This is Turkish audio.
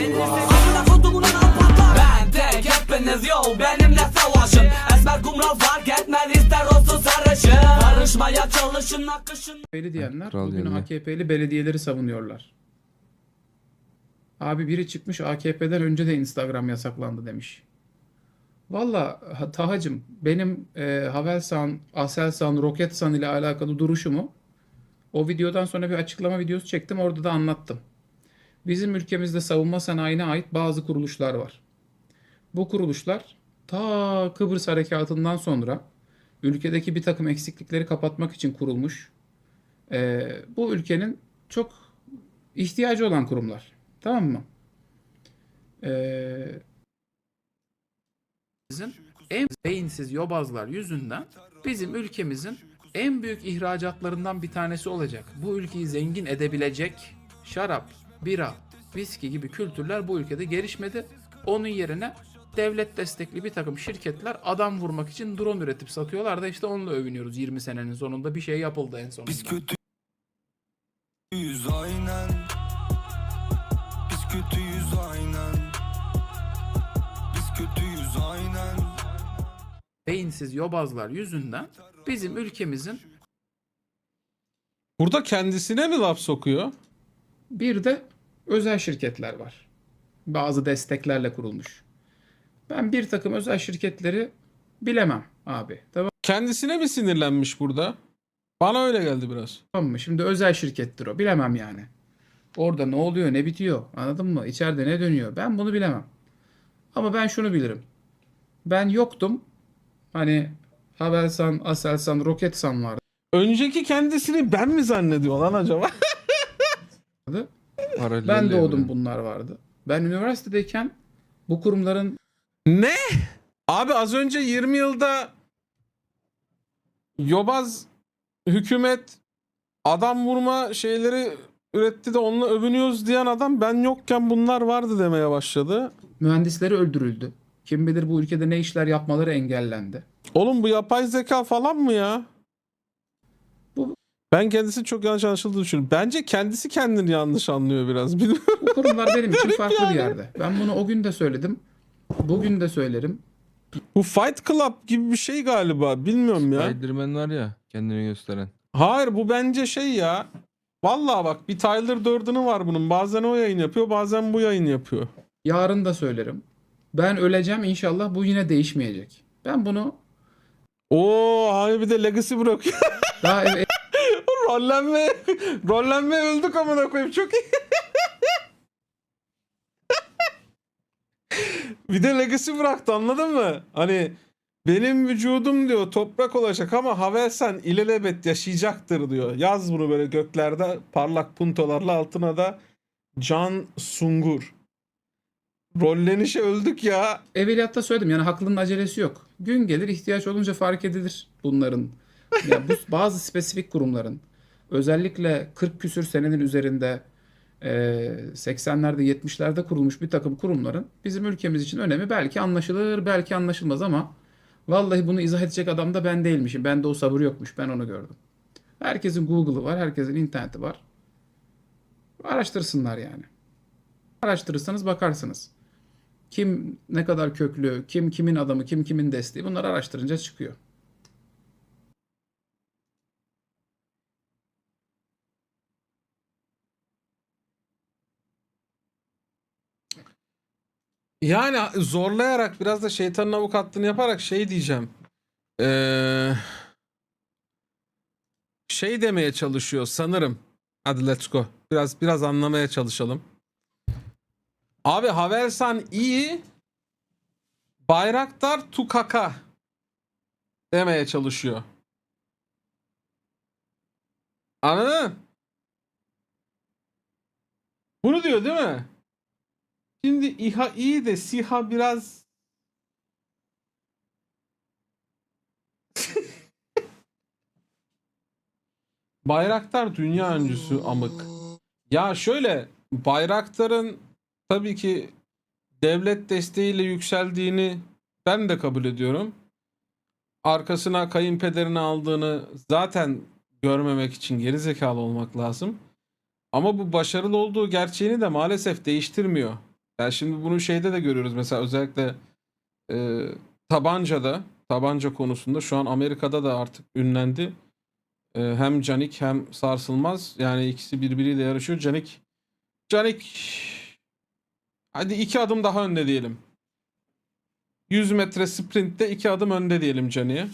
Amına kodumun anam patlar Ben tek hepiniz yol benimle savaşın Esmer kumral fark etmez ister olsun sarışın Karışmaya çalışın akışın AKP'li diyenler kral bugün geldi. AKP'li belediyeleri savunuyorlar. Abi biri çıkmış AKP'den önce de Instagram yasaklandı demiş. Valla ha- Tahacım benim e, Havelsan, Aselsan, Roketsan ile alakalı duruşumu o videodan sonra bir açıklama videosu çektim orada da anlattım. Bizim ülkemizde savunma sanayine ait bazı kuruluşlar var. Bu kuruluşlar ta Kıbrıs Harekatı'ndan sonra ülkedeki bir takım eksiklikleri kapatmak için kurulmuş ee, bu ülkenin çok ihtiyacı olan kurumlar. Tamam mı? Ee, bizim en beyinsiz yobazlar yüzünden bizim ülkemizin en büyük ihracatlarından bir tanesi olacak. Bu ülkeyi zengin edebilecek şarap, bira, viski gibi kültürler bu ülkede gelişmedi. Onun yerine devlet destekli bir takım şirketler adam vurmak için drone üretip satıyorlar da işte onunla övünüyoruz 20 senenin sonunda bir şey yapıldı en sonunda. Biz kötüyüz aynen Biz kötüyüz aynen Biz kötüyüz aynen beyinsiz yobazlar yüzünden bizim ülkemizin Burada kendisine mi laf sokuyor? Bir de özel şirketler var. Bazı desteklerle kurulmuş. Ben bir takım özel şirketleri bilemem abi. Kendisine mi sinirlenmiş burada? Bana öyle geldi biraz. Tamam mı? Şimdi özel şirkettir o. Bilemem yani. Orada ne oluyor, ne bitiyor? Anladın mı? İçeride ne dönüyor? Ben bunu bilemem. Ama ben şunu bilirim. Ben yoktum. Hani Havelsan, Aselsan, Roketsan vardı. Önceki kendisini ben mi zannediyor lan acaba? Paralel Ben doğdum evren. bunlar vardı. Ben üniversitedeyken bu kurumların ne? Abi az önce 20 yılda yobaz hükümet adam vurma şeyleri üretti de onunla övünüyoruz diyen adam ben yokken bunlar vardı demeye başladı. mühendisleri öldürüldü. Kim bilir bu ülkede ne işler yapmaları engellendi. Oğlum bu yapay zeka falan mı ya? Ben kendisi çok yanlış anlaşıldığını düşünüyorum. Bence kendisi kendini yanlış anlıyor biraz. Bu kurumlar benim için Garip farklı yani. bir yerde. Ben bunu o gün de söyledim. Bugün de söylerim. Bu Fight Club gibi bir şey galiba. Bilmiyorum ya. Spiderman var ya kendini gösteren. Hayır bu bence şey ya. Vallahi bak bir Tyler Durden'ı var bunun. Bazen o yayın yapıyor, bazen bu yayın yapıyor. Yarın da söylerim. Ben öleceğim inşallah bu yine değişmeyecek. Ben bunu Oo, abi bir de Legacy bırakıyor. daha ev- rollenme, rollenme öldük amına koyayım çok iyi. bir de Legacy bıraktı anladın mı? Hani benim vücudum diyor toprak olacak ama Havelsan ilelebet yaşayacaktır diyor. Yaz bunu böyle göklerde parlak puntolarla altına da Can Sungur. Rollenişe öldük ya. evveliyatta söyledim yani haklının acelesi yok. Gün gelir ihtiyaç olunca fark edilir bunların. Ya bu bazı spesifik kurumların özellikle 40 küsür senenin üzerinde e, 80'lerde 70'lerde kurulmuş bir takım kurumların bizim ülkemiz için önemi belki anlaşılır belki anlaşılmaz ama vallahi bunu izah edecek adam da ben değilmişim. Bende o sabır yokmuş ben onu gördüm. Herkesin Google'ı var herkesin interneti var. Araştırsınlar yani. Araştırırsanız bakarsınız. Kim ne kadar köklü, kim kimin adamı, kim kimin desteği bunları araştırınca çıkıyor. Yani zorlayarak biraz da şeytanın avukatlığını yaparak şey diyeceğim. Ee, şey demeye çalışıyor sanırım. Hadi let's go. Biraz biraz anlamaya çalışalım. Abi Havelsan iyi. Bayraktar Tukaka demeye çalışıyor. Anladın? Bunu diyor değil mi? Şimdi İHA iyi de SİHA biraz Bayraktar dünya öncüsü amık. Ya şöyle Bayraktar'ın tabii ki devlet desteğiyle yükseldiğini ben de kabul ediyorum. Arkasına kayınpederini aldığını zaten görmemek için gerizekalı olmak lazım. Ama bu başarılı olduğu gerçeğini de maalesef değiştirmiyor. Yani şimdi bunu şeyde de görüyoruz mesela özellikle e, tabancada tabanca konusunda şu an Amerika'da da artık ünlendi. E, hem Canik hem Sarsılmaz yani ikisi birbiriyle yarışıyor. Canik Canik hadi iki adım daha önde diyelim. 100 metre sprintte iki adım önde diyelim Canik'e.